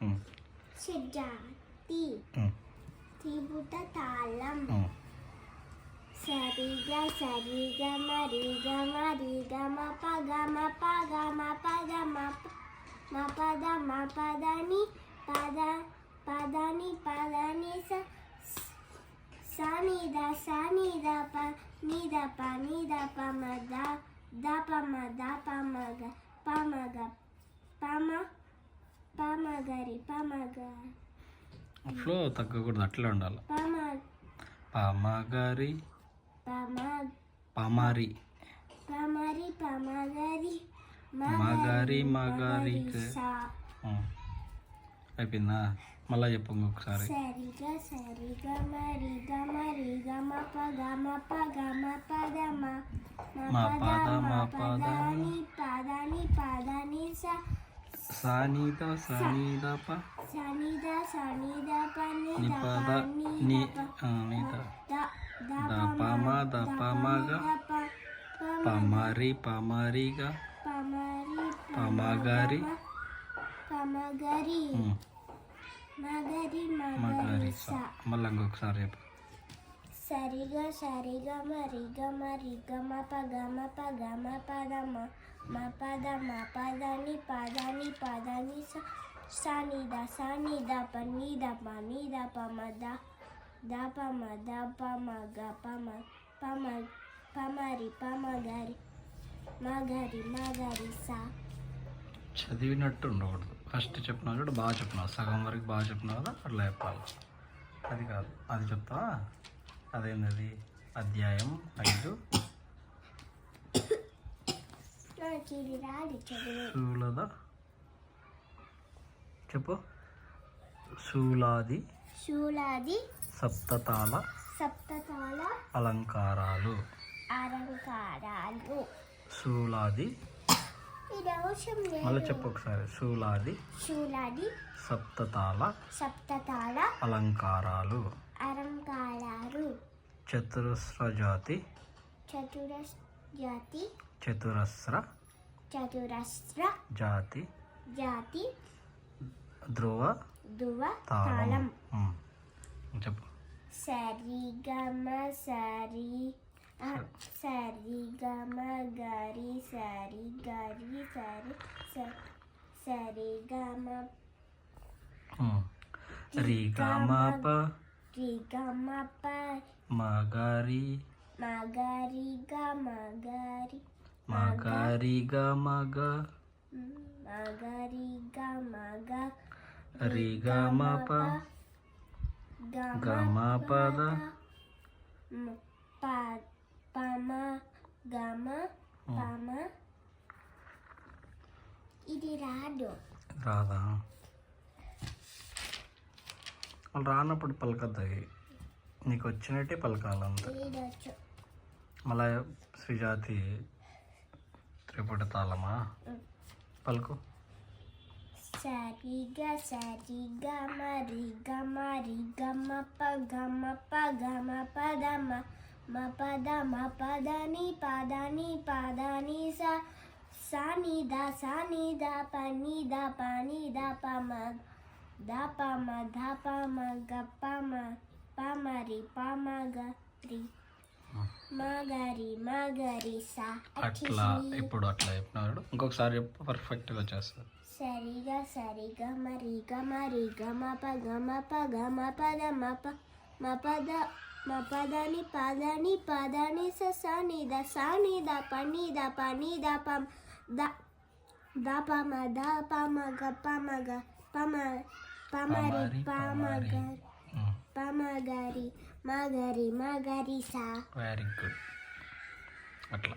ఉమ్, షడ్జాతి ఉమ్, త్రిపుట తాళం ఉమ్. సరిగా సరిగా మరిగా మరిగా మ పగ మ పగ మ పద మ ప- మ పద మ పదని పద పదని పదని స సనిద సనిద ప నిద ప నిద ప మ ద ద ప మ ద ప మ గ ప మ గ ప మ ప మ గరి ప మ గ ఫ్లో తగ్గకూడదు అట్లే ఉండాలి. మ పామగారి. మ పామారి. పమరి పమగరి మగరి మగరి. అయిపోయిందా? మళ్ళా చెప్పు ఇంకొకసారి. సరిగా సరిగా మరిగా మరిగా మ పగ మ పగ మ పద మ మ పద మ పద పదని పదని పదని స. సానీద సానీద ప సనిద సనిద పని ని ద పద పని ని ద ప ఆ, నీద ద ద ద ప మ ద ప మ గ ద ప ప పమరి పమరిగా పమరి పమగరి పమగరి ఉమ్. మగరి మగరి మగరి స స మళ్ళీ ఇంకొకసారి చెప్పు సరిగా సరిగా మరిగ మరిగ మ పగ మ పగ మ పద మ మ పద మ పదని పదని పదని స సని ద సని ద ప ని ద ప ని ద ప మ ద ద ప మ ద ప మ గ ప మ ప మ ప మరి ప మగరి మగరి మగరి స. చదివినట్టు ఉండకూడదు ఫస్ట్ చెప్పినా కూడా బాగా చెప్పినా సగం వరకు బాగా చెప్పినా కదా అట్లా చెప్పాలి. అది కాదు. అది చెప్తావా? అదేంది అధ్యాయం ఐదు. శూలద? చెప్పు. శూలాది శూలాది సప్తతాళ సప్తతాళ అలంకారాలు. అలంకారాలు. శూలాది మళ్ళీ చెప్పు ఒకసారి. శూలాది శూలాది సప్తతాళ సప్తతాళ అలంకారాలు. అలంకారాలు చతురస్ర జాతి చతురస్ జాతి చతురస్ర. చతురస్ర జాతి. జాతి. ధ్రువ. దువ తాళం. చెప్పు. సరి గమ సరి ఆ, సరి గమ గరి సరి గరి సరి స- సరి గమ ఉమ్. రి గమ ప రి గమ ప మగరి మగరి గమ గరి మగరి గ మగ మగరి గమ గ రి గమ ప గమ మ- వాళ్ళు రానప్పుడు పలకద్దాయి. నీకు వచ్చినట్టే పలకాలంతే మళ్ళా శ్రీజాతి త్రిపుట తాళమా? పలుకు. సరిగ సరిగ మరి గమ రి గమ ప గమ ప గమ పద మ మ పద మ పదని పదని పదని స సాని ద సాని ద పని ద పని ద ప మ ద ప మ ధ ప మ గ ప మ ప మ రి ప మ గ రి మగరి మగరి స. అట్లా ఇప్పుడు అట్లా చెప్పినాడు. ఇంకొకసారి చెప్పు పర్ఫెక్ట్గా వచ్చేస్తుంది సరిగా సరిగా మరిగా మరిగా మ ప గ మ ప గ మ పద మ ప మ పద మ పదని పదని పదని స స ని ద స ని ద ప ని ద ప ని ద ప మ ద ద ప మ ద ప మ గ ప మ గ ప మ ప మ రి ప మ గ ప మ గ రి మ గ రి మ గ రి స వెరీ గుడ్ అట్లా.